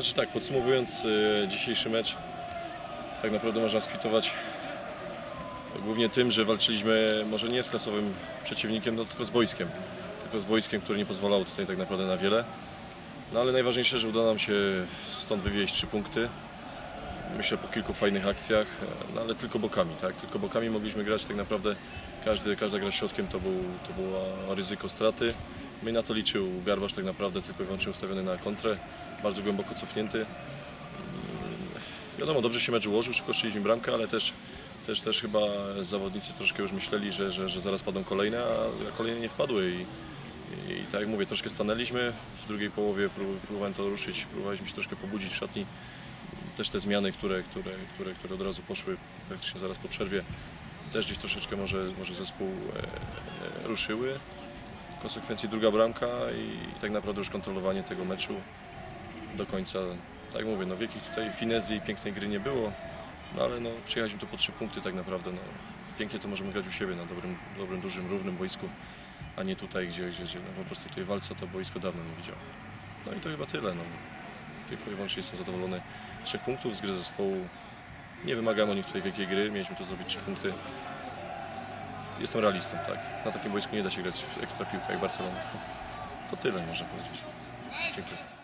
Znaczy tak, podsumowując e, dzisiejszy mecz, tak naprawdę można skwitować to głównie tym, że walczyliśmy może nie z klasowym przeciwnikiem, no tylko z boiskiem. Tylko z boiskiem, które nie pozwalało tutaj tak naprawdę na wiele. No ale najważniejsze, że uda nam się stąd wywieźć trzy punkty. Myślę po kilku fajnych akcjach, e, no ale tylko bokami, tak? Tylko bokami mogliśmy grać tak naprawdę, każdy, każda gra środkiem to, był, to było ryzyko straty. My na to liczył Garbasz tak naprawdę tylko i wyłącznie ustawiony na kontrę, bardzo głęboko cofnięty. Mm, Wiadomo, dobrze się mecz ułożył, szybko strzeliśmy bramkę, ale też, też, też chyba zawodnicy troszkę już myśleli, że, że, że zaraz padną kolejne, a kolejne nie wpadły i, i tak jak mówię, troszkę stanęliśmy, w drugiej połowie prób- próbowałem to ruszyć, próbowaliśmy się troszkę pobudzić w szatni. Też te zmiany, które, które, które, które od razu poszły praktycznie zaraz po przerwie, też gdzieś troszeczkę może, może zespół e, e, ruszyły. W konsekwencji druga bramka i tak naprawdę już kontrolowanie tego meczu do końca. Tak jak mówię, no wielkich tutaj finezji i pięknej gry nie było, no ale no, przyjechaliśmy tu po trzy punkty tak naprawdę. No, pięknie to możemy grać u siebie na dobrym, dobrym dużym, równym boisku, a nie tutaj, gdzie, gdzie, gdzie no, po prostu tej walce to boisko dawno nie widział. No i to chyba tyle. No. Tylko i wyłącznie jestem zadowolony z trzech punktów z gry zespołu. Nie wymagamy od nich tutaj wielkiej gry, mieliśmy tu zrobić trzy punkty. Jestem realistą, tak. Na takim boisku nie da się grać w ekstra piłkę jak Barcelona. To tyle można powiedzieć. Dziękuję.